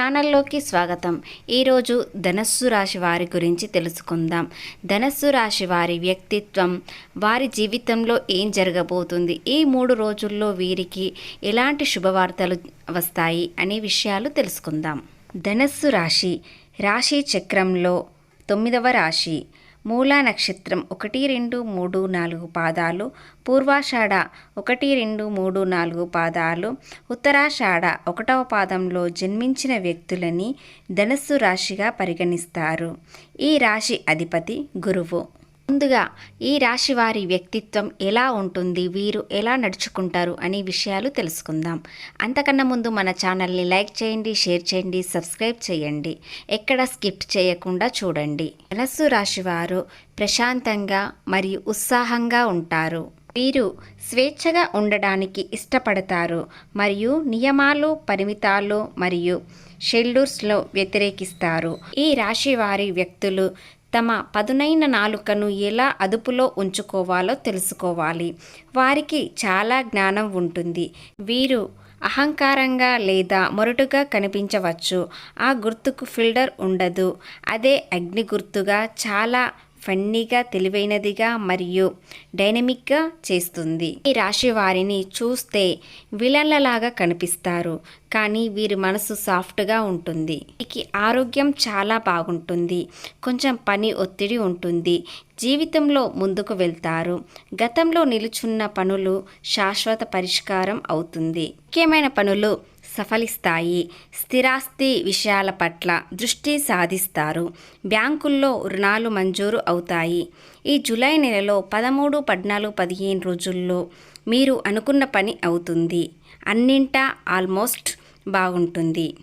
ఛానల్లోకి స్వాగతం. ఈరోజు ధనస్సు రాశి వారి గురించి తెలుసుకుందాం. ధనస్సు రాశి వారి వ్యక్తిత్వం వారి జీవితంలో ఏం జరగబోతుంది? ఈ మూడు రోజుల్లో వీరికి ఎలాంటి శుభవార్తలు వస్తాయి అనే విషయాలు తెలుసుకుందాం. ధనస్సు రాశి రాశి చక్రంలో తొమ్మిదవ రాశి. మూలా నక్షత్రం ఒకటి రెండు మూడు నాలుగు పాదాలు పూర్వాషాఢ ఒకటి రెండు మూడు నాలుగు పాదాలు ఉత్తరాషాఢ ఒకటవ పాదంలో జన్మించిన వ్యక్తులని ధనస్సు రాశిగా పరిగణిస్తారు. ఈ రాశి అధిపతి గురువు. ముందుగా ఈ రాశి వారి వ్యక్తిత్వం ఎలా ఉంటుంది? వీరు ఎలా నడుచుకుంటారు? అనే విషయాలు తెలుసుకుందాం. అంతకన్నా ముందు మన ఛానల్ని లైక్ చేయండి షేర్ చేయండి సబ్స్క్రైబ్ చేయండి. ఎక్కడ స్కిప్ చేయకుండా చూడండి. ధనస్సు రాశి వారు ప్రశాంతంగా మరియు ఉత్సాహంగా ఉంటారు. వీరు స్వేచ్ఛగా ఉండడానికి ఇష్టపడతారు మరియు నియమాలు పరిమితాలు మరియు షెల్డూర్స్లో వ్యతిరేకిస్తారు. ఈ రాశి వారి వ్యక్తులు తమ పదునైన నాలుకను ఎలా అదుపులో ఉంచుకోవాలో తెలుసుకోవాలి. వారికి చాలా జ్ఞానం ఉంటుంది. వీరు అహంకారంగా లేదా మొరటుగా కనిపించవచ్చు. ఆ గుర్తుకు ఫిల్టర్ ఉండదు. అదే అగ్ని గుర్తుగా చాలా ఫన్నీగా తెలివైనదిగా మరియు డైనమిక్గా చేస్తుంది. ఈ రాశి వారిని చూస్తే విలన్లలాగా కనిపిస్తారు. కానీ వీరి మనసు సాఫ్ట్గా ఉంటుంది. వీరికి ఆరోగ్యం చాలా బాగుంటుంది. కొంచెం పని ఒత్తిడి ఉంటుంది. జీవితంలో ముందుకు వెళ్తారు. గతంలో నిలుచున్న పనులు శాశ్వత పరిష్కారం అవుతుంది. ముఖ్యమైన పనులు సఫలిస్తాయి. స్థిరాస్తి విషయాల పట్ల దృష్టి సాధిస్తారు. బ్యాంకుల్లో రుణాలు మంజూరు అవుతాయి. ఈ జూలై నెలలో పదమూడు పద్నాలుగు పదిహేను రోజుల్లో మీరు అనుకున్న పని అవుతుంది. అన్నింటా ఆల్మోస్ట్ బాగుంటుంది.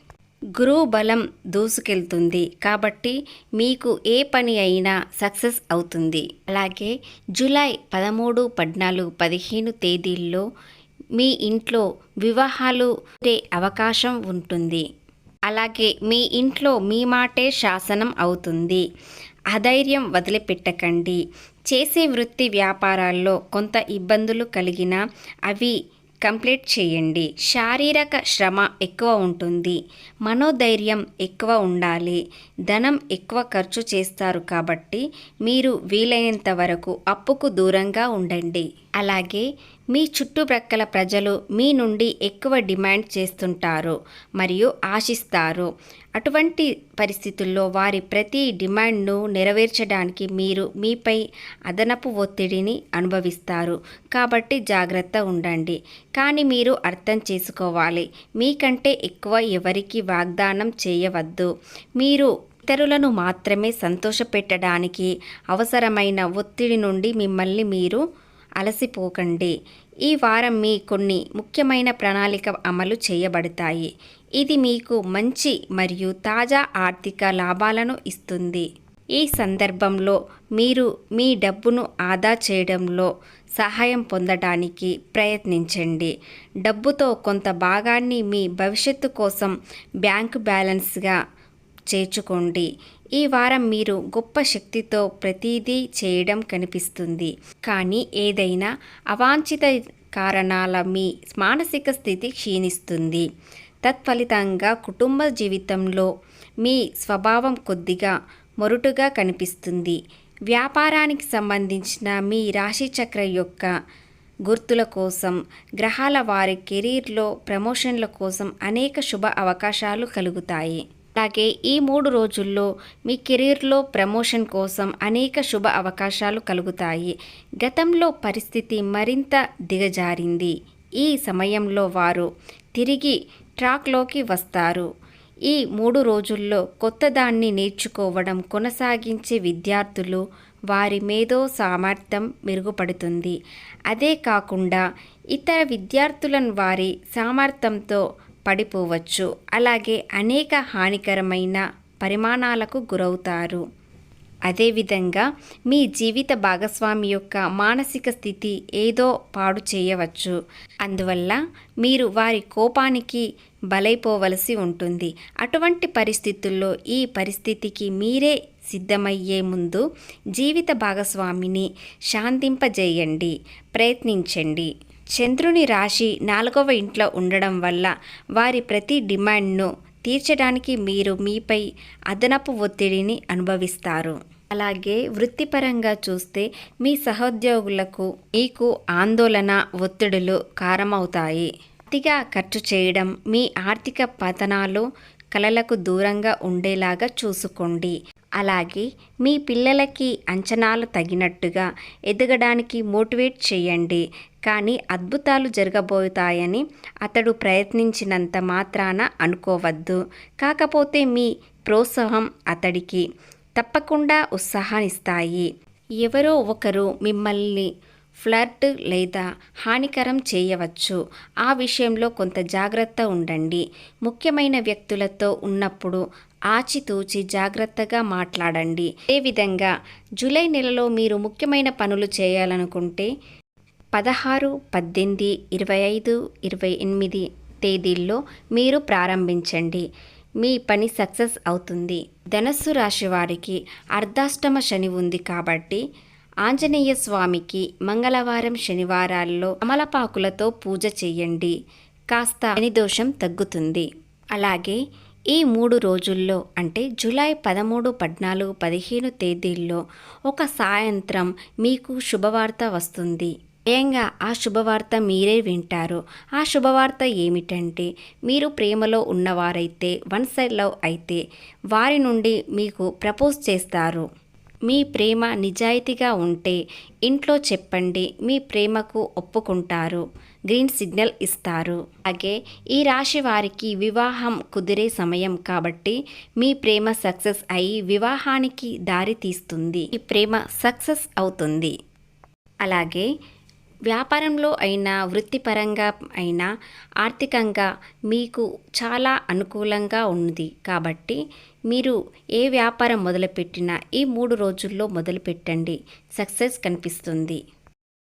గురువు బలం దూసుకెళ్తుంది. కాబట్టి మీకు ఏ పని అయినా సక్సెస్ అవుతుంది. అలాగే జూలై పదమూడు పద్నాలుగు పదిహేను తేదీల్లో మీ ఇంట్లో వివాహాలు ఉండే అవకాశం ఉంటుంది. అలాగే మీ ఇంట్లో మీ మాటే శాసనం అవుతుంది. అధైర్యం వదిలిపెట్టకండి. చేసే వృత్తి వ్యాపారాల్లో కొంత ఇబ్బందులు కలిగినా అవి కంప్లీట్ చేయండి. శారీరక శ్రమ ఎక్కువ ఉంటుంది. మనోధైర్యం ఎక్కువ ఉండాలి. ధనం ఎక్కువ ఖర్చు చేస్తారు కాబట్టి మీరు వీలైనంత వరకు అప్పుకు దూరంగా ఉండండి. అలాగే మీ చుట్టుప్రక్కల ప్రజలు మీ నుండి ఎక్కువ డిమాండ్ చేస్తుంటారు మరియు ఆశిస్తారు. అటువంటి పరిస్థితుల్లో వారి ప్రతి డిమాండ్ను నెరవేర్చడానికి మీరు మీపై అదనపు ఒత్తిడిని అనుభవిస్తారు. కాబట్టి జాగ్రత్త ఉండండి. కానీ మీరు అర్థం చేసుకోవాలి. మీకంటే ఎక్కువ ఎవరికి వాగ్దానం చేయవద్దు. మీరు ఇతరులను మాత్రమే సంతోషపెట్టడానికి అవసరమైన ఒత్తిడి నుండి మిమ్మల్ని మీరు అలసిపోకండి. ఈ వారం మీ కొన్ని ముఖ్యమైన ప్రణాళిక అమలు చేయబడతాయి. ఇది మీకు మంచి మరియు తాజా ఆర్థిక లాభాలను ఇస్తుంది. ఈ సందర్భంలో మీరు మీ డబ్బును ఆదా చేయడంలో సహాయం పొందడానికి ప్రయత్నించండి. డబ్బుతో కొంత భాగాన్ని మీ భవిష్యత్తు కోసం బ్యాంకు బ్యాలెన్స్గా చేర్చుకోండి. ఈ వారం మీరు గొప్ప శక్తితో ప్రతిదీ చేయడం కనిపిస్తుంది. కానీ ఏదైనా అవాంఛిత కారణాల మీ మానసిక స్థితి క్షీణిస్తుంది. తత్ఫలితంగా కుటుంబ జీవితంలో మీ స్వభావం కొద్దిగా మొరుటుగా కనిపిస్తుంది. వ్యాపారానికి సంబంధించిన మీ రాశిచక్ర యొక్క గుర్తుల కోసం గ్రహాల వారి కెరీర్లో ప్రమోషన్ల కోసం అనేక శుభ అవకాశాలు కలుగుతాయి. అలాగే ఈ మూడు రోజుల్లో మీ కెరీర్లో ప్రమోషన్ కోసం అనేక శుభ అవకాశాలు కలుగుతాయి. గతంలో పరిస్థితి మరింత దిగజారింది. ఈ సమయంలో వారు తిరిగి ట్రాక్లోకి వస్తారు. ఈ మూడు రోజుల్లో కొత్తదాన్ని నేర్చుకోవడం కొనసాగించే విద్యార్థులు వారి మేధో సామర్థ్యం మెరుగుపడుతుంది. అదే కాకుండా ఇతర విద్యార్థులను వారి సామర్థ్యంతో పడిపోవచ్చు. అలాగే అనేక హానికరమైన పరిమాణాలకు గురవుతారు. అదేవిధంగా మీ జీవిత భాగస్వామి యొక్క మానసిక స్థితి ఏదో పాడు చేయవచ్చు. అందువల్ల మీరు వారి కోపానికి బలైపోవలసి ఉంటుంది. అటువంటి పరిస్థితుల్లో ఈ పరిస్థితికి మీరే సిద్ధమయ్యే ముందు జీవిత భాగస్వామిని శాంతింపజేయండి. ప్రయత్నించండి. చంద్రుని రాశి నాలుగవ ఇంట్లో ఉండడం వల్ల వారి ప్రతి డిమాండ్ను తీర్చడానికి మీరు మీపై అదనపు ఒత్తిడిని అనుభవిస్తారు. అలాగే వృత్తిపరంగా చూస్తే మీ సహోద్యోగులకు మీకు ఆందోళన ఒత్తిడులు కారమవుతాయి. అతిగా ఖర్చు చేయడం మీ ఆర్థిక పతనాలు కలలకు దూరంగా ఉండేలాగా చూసుకోండి. అలాగే మీ పిల్లలకి అంచనాలు తగినట్టుగా ఎదగడానికి మోటివేట్ చేయండి. కానీ అద్భుతాలు జరగబోతాయని అతడు ప్రయత్నించినంత మాత్రాన అనుకోవద్దు. కాకపోతే మీ ప్రోత్సాహం అతడికి తప్పకుండా ఉత్సాహాన్నిస్తాయి. ఎవరో ఒకరు మిమ్మల్ని ఫ్లర్ట్ లేదా హానికరం చేయవచ్చు. ఆ విషయంలో కొంత జాగ్రత్త ఉండండి. ముఖ్యమైన వ్యక్తులతో ఉన్నప్పుడు ఆచితూచి జాగ్రత్తగా మాట్లాడండి. అదేవిధంగా జూలై నెలలో మీరు ముఖ్యమైన పనులు చేయాలనుకుంటే పదహారు పద్దెనిమిది ఇరవై ఐదు ఇరవై ఎనిమిది తేదీల్లో మీరు ప్రారంభించండి. మీ పని సక్సెస్ అవుతుంది. ధనస్సు రాశి వారికి అర్ధాష్టమ శని ఉంది కాబట్టి ఆంజనేయ స్వామికి మంగళవారం శనివారాల్లో అమలపాకులతో పూజ చేయండి. కాస్త దోషం తగ్గుతుంది. అలాగే ఈ మూడు రోజుల్లో అంటే జూలై పదమూడు పద్నాలుగు పదిహేను తేదీల్లో ఒక సాయంత్రం మీకు శుభవార్త వస్తుంది. స్వయంగా ఆ శుభవార్త మీరే వింటారు. ఆ శుభవార్త ఏమిటంటే మీరు ప్రేమలో ఉన్నవారైతే వన్ సైడ్ లవ్ అయితే వారి నుండి మీకు ప్రపోజ్ చేస్తారు. మీ ప్రేమ నిజాయితీగా ఉంటే ఇంట్లో చెప్పండి మీ ప్రేమకు ఒప్పుకుంటారు గ్రీన్ సిగ్నల్ ఇస్తారు. అలాగే ఈ రాశి వారికి వివాహం కుదిరే సమయం కాబట్టి మీ ప్రేమ సక్సెస్ అయి వివాహానికి దారి తీస్తుంది ఈ ప్రేమ సక్సెస్ అవుతుంది. అలాగే వ్యాపారంలో అయినా వృత్తిపరంగా అయినా ఆర్థికంగా మీకు చాలా అనుకూలంగా ఉంది కాబట్టి మీరు ఏ వ్యాపారం మొదలుపెట్టినా ఈ మూడు రోజుల్లో మొదలుపెట్టండి. సక్సెస్ కనిపిస్తుంది.